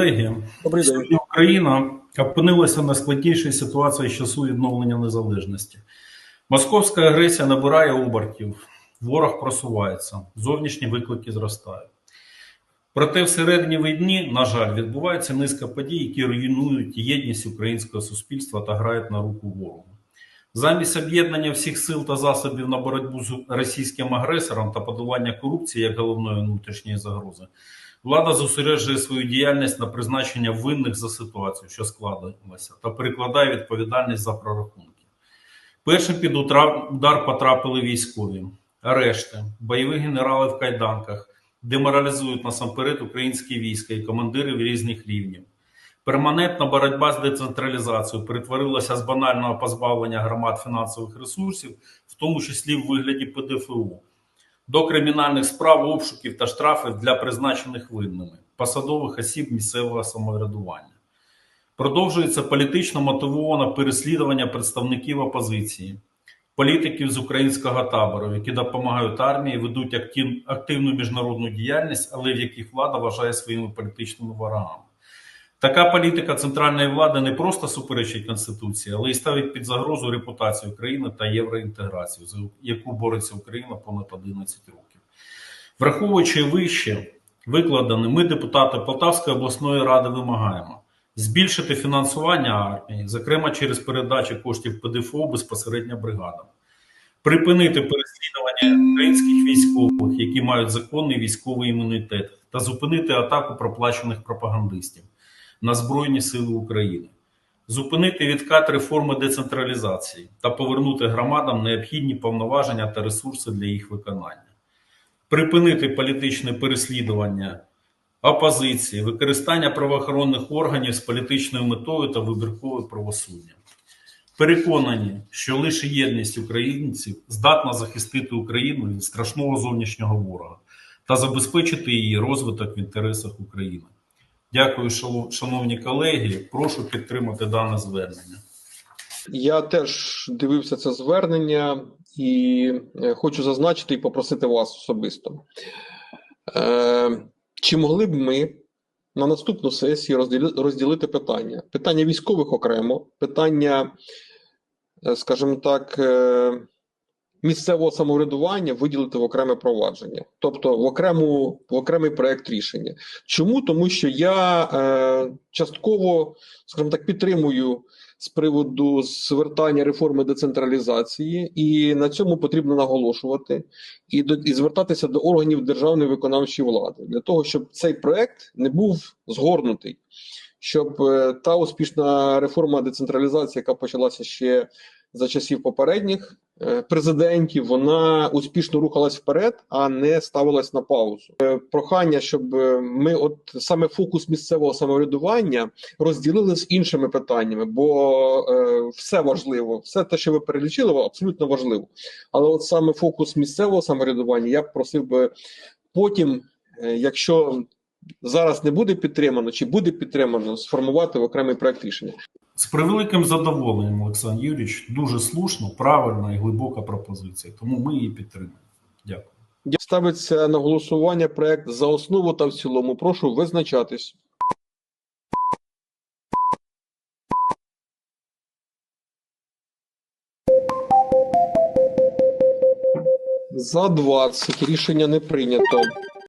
колеги, Добрий день. сьогодні Україна опинилася на складнішій ситуації з часу відновлення незалежності. Московська агресія набирає обертів, ворог просувається, зовнішні виклики зростають. Проте всередині війни, на жаль, відбувається низка подій, які руйнують єдність українського суспільства та грають на руку ворогу. Замість об'єднання всіх сил та засобів на боротьбу з російським агресором та подолання корупції як головної внутрішньої загрози, влада зосереджує свою діяльність на призначення винних за ситуацію, що складалася, та перекладає відповідальність за прорахунки. Першим під удар потрапили військові, арешти, бойові генерали в кайданках, деморалізують насамперед українські війська і командирів різних рівнів. Перманентна боротьба з децентралізацією перетворилася з банального позбавлення громад фінансових ресурсів, в тому числі в вигляді ПДФО, до кримінальних справ, обшуків та штрафів для призначених винними посадових осіб місцевого самоврядування. Продовжується політично мотивоване переслідування представників опозиції, політиків з українського табору, які допомагають армії, ведуть актив- активну міжнародну діяльність, але в яких влада вважає своїми політичними ворогами. Така політика центральної влади не просто суперечить Конституції, але й ставить під загрозу репутацію країни та євроінтеграцію, за яку бореться Україна понад 11 років. Враховуючи вище викладене, ми, депутати Полтавської обласної ради, вимагаємо збільшити фінансування армії, зокрема через передачу коштів ПДФО безпосередньо бригадам, припинити переслідування українських військових, які мають законний військовий імунітет, та зупинити атаку проплачених пропагандистів на Збройні Сили України, зупинити відкат реформи децентралізації та повернути громадам необхідні повноваження та ресурси для їх виконання, припинити політичне переслідування опозиції, використання правоохоронних органів з політичною метою та вибіркове правосуддя. Переконані, що лише єдність українців здатна захистити Україну від страшного зовнішнього ворога та забезпечити її розвиток в інтересах України. Дякую, шановні колеги. Прошу підтримати дане звернення. Я теж дивився це звернення і е, хочу зазначити і попросити вас особисто. Е, чи могли б ми на наступну сесію розділи- розділити питання? Питання військових окремо, питання, е, скажімо так, місцевого самоврядування виділити в окреме провадження, тобто в окрему в окремий проект рішення. Чому? Тому що я е, частково, скажімо так, підтримую з приводу звертання реформи децентралізації, і на цьому потрібно наголошувати і до і звертатися до органів державної виконавчої влади для того, щоб цей проект не був згорнутий, щоб е, та успішна реформа децентралізації, яка почалася ще за часів попередніх президентів, вона успішно рухалась вперед, а не ставилась на паузу. Е, Прохання, щоб е, ми, от саме фокус місцевого самоврядування, розділили з іншими питаннями, бо е, все важливо, все те, що ви перелічили, абсолютно важливо. Але от саме фокус місцевого самоврядування, я б просив би потім, е, якщо зараз не буде підтримано, чи буде підтримано, сформувати в окремий проект рішення. З превеликим задоволенням, Олександр Юрійович, дуже слушно, правильна і глибока пропозиція. Тому ми її підтримуємо. Дякую. Ставиться на голосування проект за основу та в цілому. Прошу визначатись. За 20 рішення не прийнято.